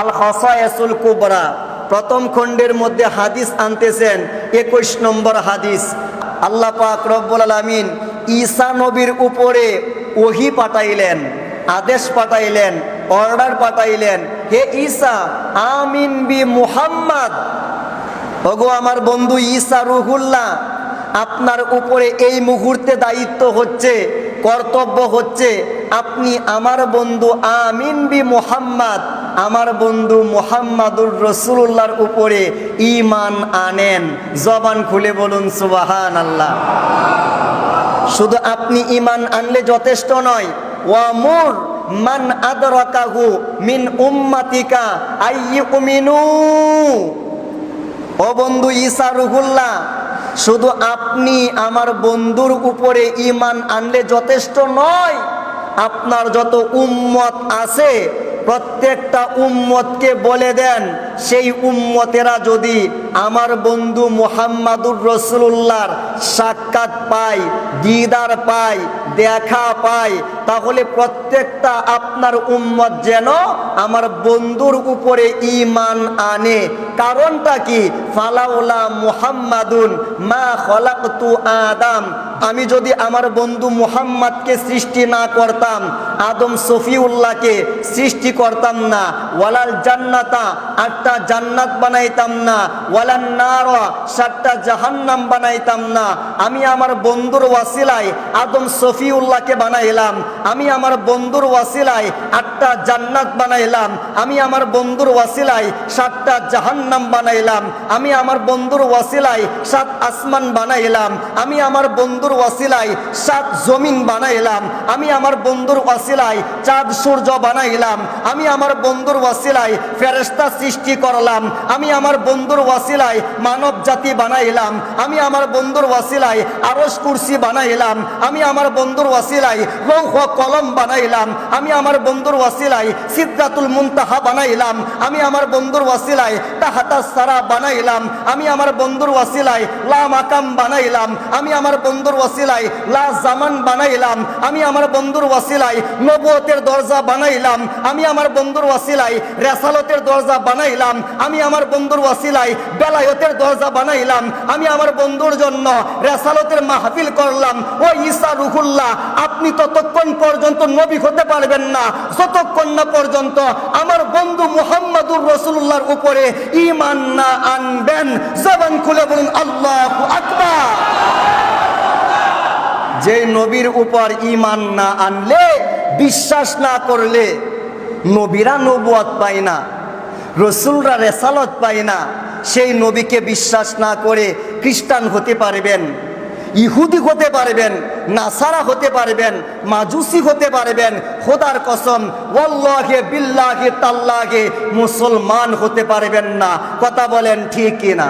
আল হসায়াসুল কুবরা, প্রথম খণ্ডের মধ্যে হাদিস আনতেছেন, একুশ নম্বর হাদিস। আল্লাহ পাক রব্বুল আলমিন ঈসা নবীর উপরে ওহি পাঠাইলেন, আদেশ পাঠাইলেন, অর্ডার পাঠাইলেন, হে ঈসা, আমিন বি মুহাম্মদ। ওগো আমার বন্ধু ঈসা রুহুল্লাহ, আপনার উপরে এই মুহূর্তে দায়িত্ব হচ্ছে, কর্তব্য হচ্ছে, আপনি আমার বন্ধু আমিন বি মোহাম্মদ। আমার বন্ধু মোহাম্মদুর রসুল্লাহর উপরে ইমান আনেন। জবান খুলে বলুন সুবাহান আল্লাহ শুধু আপনি ইমান আনলে যথেষ্ট নয়। ওয়ামুর মান আদরাকাহু মিন উম্মাতিকা আইয়ুমিনু ও বন্ধু ঈসা রুহুল্লাহ, শুধু আপনি আমার বন্ধুর উপরে ইমান আনলে যথেষ্ট নয়। আপনার যত উম্মত আছে প্রত্যেকটা উম্মতকে বলে দেন, সেই উম্মতেরা যদি আমার বন্ধু মোহাম্মদুর রসুল্লাহর সাক্ষাৎ পায়, দিদার পায়, দেখা পায়, তাহলে প্রত্যেকটা আপনার উম্মত যেন আমার বন্ধুর উপরে ইমান আনে। কারণটা কি? ফালাউলা মুহাম্মাদুন মা খলাকতু আদম। আমি যদি আমার বন্ধু মুহাম্মাদকে সৃষ্টি না করতাম, আদম সফিউল্লাহকে সৃষ্টি করতাম না। ওয়ালাল জান্নাতা, আটটা জান্নাত বানাইতাম না। ওয়ালান নার, সাতটা জাহান্নাম বানাইতাম না। আমি আমার বন্ধুর ওয়াসিলায় আদম সফিউল্লাহকে বানাইলাম। আমি আমার বন্ধুর ওয়াসিলায় আটটা জান্নাত বানাইলাম। আমি আমার বন্ধুর ওয়াসিলায় সাতটা জাহান্নাম বানাইলাম। আমি আমার বন্ধুর ওয়াসিলায় সাত আসমান বানাইলাম। আমি আমার বন্ধুর ওয়াসিলায় সাত জমিন বানাইলাম। আমি আমার বন্ধুর ওয়াসিলায় চাঁদ সূর্য বানাইলাম। আমি আমার বন্ধুর ওয়াসিলায় ফেরেস্তা সৃষ্টি করলাম। আমি আমার বন্ধুর ওয়াসিলায় মানব জাতি বানাইলাম। আমি আমার বন্ধুর ওয়াসিলায় আরস কুরসি বানাইলাম। আমি আমার বন্ধুর ওয়াসিলায় লৌহ কলম বানাইলাম। আমি আমার বন্ধুর ওয়াসিলায় সিদ্ধাতুল মুনতাহা বানাইলাম। আমি আমার বন্ধুর ওয়াসিলায় তাহাতা সারা বানাইলাম, আমি আমার বন্ধুর ওয়াসিলায় লা মাকাম বানাইলাম, আমি আমার বন্ধুর লা জামান বানাইলাম, আমি আমার বন্ধুর দরজা বানাইলাম, আমি আমার বন্ধুর রেসালতের দরজা বানাইলাম, আমি আমার বন্ধুর বেলায়তের দরজা বানাইলাম, আমি আমার বন্ধুর জন্য রেসালতের মাহফিল করলাম। ও ঈসা রুহুল্লাহ, আপনি ততক্ষণ পর্যন্ত নবী হতে পারবেন না, যতক্ষণ না পর্যন্ত আমার বন্ধু মুহাম্মাদুর রসুল্লাহর উপরে ইমান না আনবেন। জবান খুলে বলুন, আল্লাহ যে নবীর উপর ইমান না আনলে, বিশ্বাস না করলে, নবীরা নবুয়াত পায় না, রসুলরা রেসালত পায় না। সেই নবীকে বিশ্বাস না করে খ্রিস্টান হতে পারবেন। ইহুদি হতে পারবেন, নাসারা হতে পারবেন, মাজুসি হতে পারবেন, খোদার কসম ওল্লাহে বিল্লাহে তাল্লাহে মুসলমান হতে পারবেন না। কথা বলেন ঠিক কিনা?